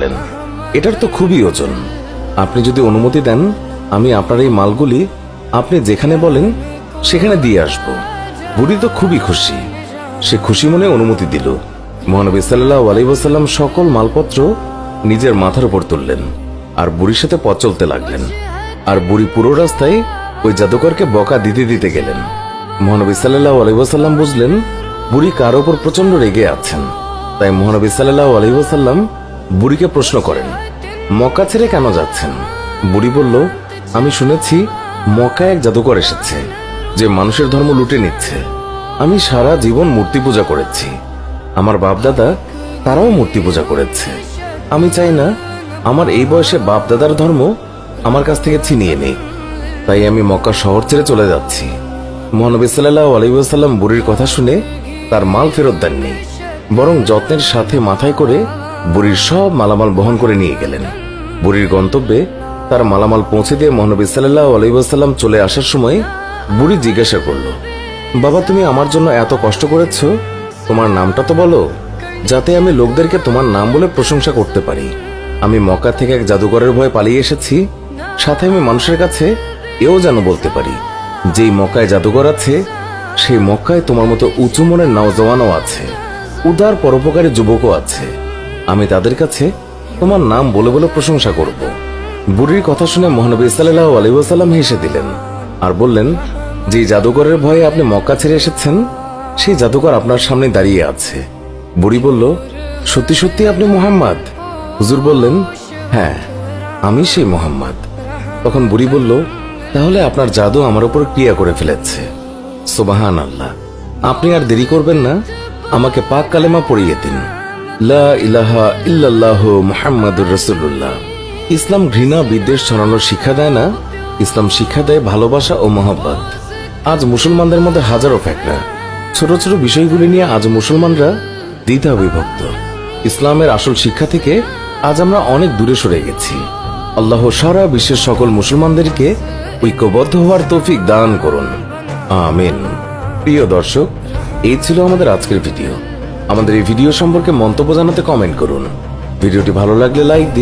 বললেন, এটার তো খুবই ওজন। আপনি যদি অনুমতি দেন আমি আপনার এই মালগুলি আপনি যেখানে বলেন সেখানে দিয়ে আসব। বুড়ি তো খুবই খুশি। সে খুশি মনে অনুমতি দিল। মহানবী সাল্লাহ আলাইসাল্লাম সকল মালপত্র নিজের মাথার উপর তুললেন আর বুড়ির সাথে পথ চলতে লাগলেন। আর বুড়ি পুরো রাস্তায় ওই জাদুকরকে বকা দিতে দিতে গেলেন। মহানবী সাল্লাহ আলাইসাল্লাম বুঝলেন বুড়ি কার ওপর প্রচণ্ড রেগে আছেন। তাই মহানবী সাল্লাহ আলাইসাল্লাম বুড়িকে প্রশ্ন করেন, মক্কা ছেড়ে কেন যাচ্ছেন? বুড়ি বলল, আমি শুনেছি মক্কা এক জাদুকর এসেছে, যে মানুষের ধর্ম লুটে নিচ্ছে। আমি সারা জীবন মূর্তি পূজা করেছি। আমার বাপদাদা তারাও মূর্তি পূজা করেছে। আমি চাই না আমার এই বয়সে বাপদাদার ধর্ম আমার কাছ থেকে ছিনিয়ে নেই তাই আমি মক্কা শহর ছেড়ে চলে যাচ্ছি। মহানবী সাল্লাহ আলাইসাল্লাম বুড়ির কথা শুনে তার মাল ফেরত দেননি, বরং যত্নের সাথে মাথায় করে বুড়ির সব মালামাল বহন করে নিয়ে গেলেন। বুড়ির গন্তব্যে তার মালামাল পৌঁছে দিয়ে মহানবী সাল্লাহ আলাইসাল্লাম চলে আসার সময় বুড়ি জিজ্ঞাসা করল, বাবা, তুমি আমার জন্য এত কষ্ট করেছ? তোমার নামটা তো বলো, যাতে আমি লোকদেরকে তোমার নাম বলে প্রশংসা করতে পারি। আমি মক্কা থেকে এক জাদুঘরের ভয়ে পালিয়ে এসেছি, সাথে আমি মানুষের কাছে এও যেন বলতে পারি, যেই মক্কায় জাদুঘর আছে, সেই মক্কায় তোমার মতো উঁচু মনের নওজওয়ানও আছে, উদার পরোপকারী যুবকও আছে। আমি তাদের কাছে তোমার নাম বলে বলে প্রশংসা করব। বুড়ির কথা শুনে মহানবী সাল্লাহ আলাইসাল্লাম হেসে দিলেন আর বললেন, যে জাদুঘরের ভয়ে আপনি মক্কা ছেড়ে এসেছেন, সেই জাদুঘর আপনার সামনে দাঁড়িয়ে আছে। বুড়ি বলল, সত্যি সত্যি আপনি মোহাম্মদ? হুজুর বললেন হ্যাঁ আমি সেই মোহাম্মদ। তখন বুড়ি বলল, তাহলে আপনার জাদু আমার উপর ক্রিয়া করে ফেলেছে। সোবাহান আল্লাহ আপনি আর দেরি করবেন না, আমাকে পাক কালেমা পড়িয়ে দিন। লা ইলাহা ইল্লাল্লাহ মুহাম্মাদুর রাসূলুল্লাহ। ইসলাম ঘৃণা, বিদ্বেষ ছড়ানোর শিক্ষা দেয় না? ইসলাম শিক্ষা দেয় ভালোবাসা ও মহব্বত। আজ মুসলমানদের মধ্যে হাজারো ফ্যাকরা। ছোট ছোট বিষয়গুলি নিয়ে আজ মুসলমানরা দ্বিধা বিভক্ত। ইসলামের আসল শিক্ষা থেকে আজ আমরা অনেক দূরে সরে গেছি। আল্লাহ সারা বিশ্বের সকল মুসলমানদেরকে ঐক্যবদ্ধ হওয়ার তৌফিক দান করুন। আমিন। প্রিয় দর্শক, এই ছিল আমাদের আজকের ভিডিও। আমাদের এই ভিডিও সম্পর্কে মন্তব্য জানাতে কমেন্ট করুন। ভিডিওটি ভালো লাগলে লাইক দিন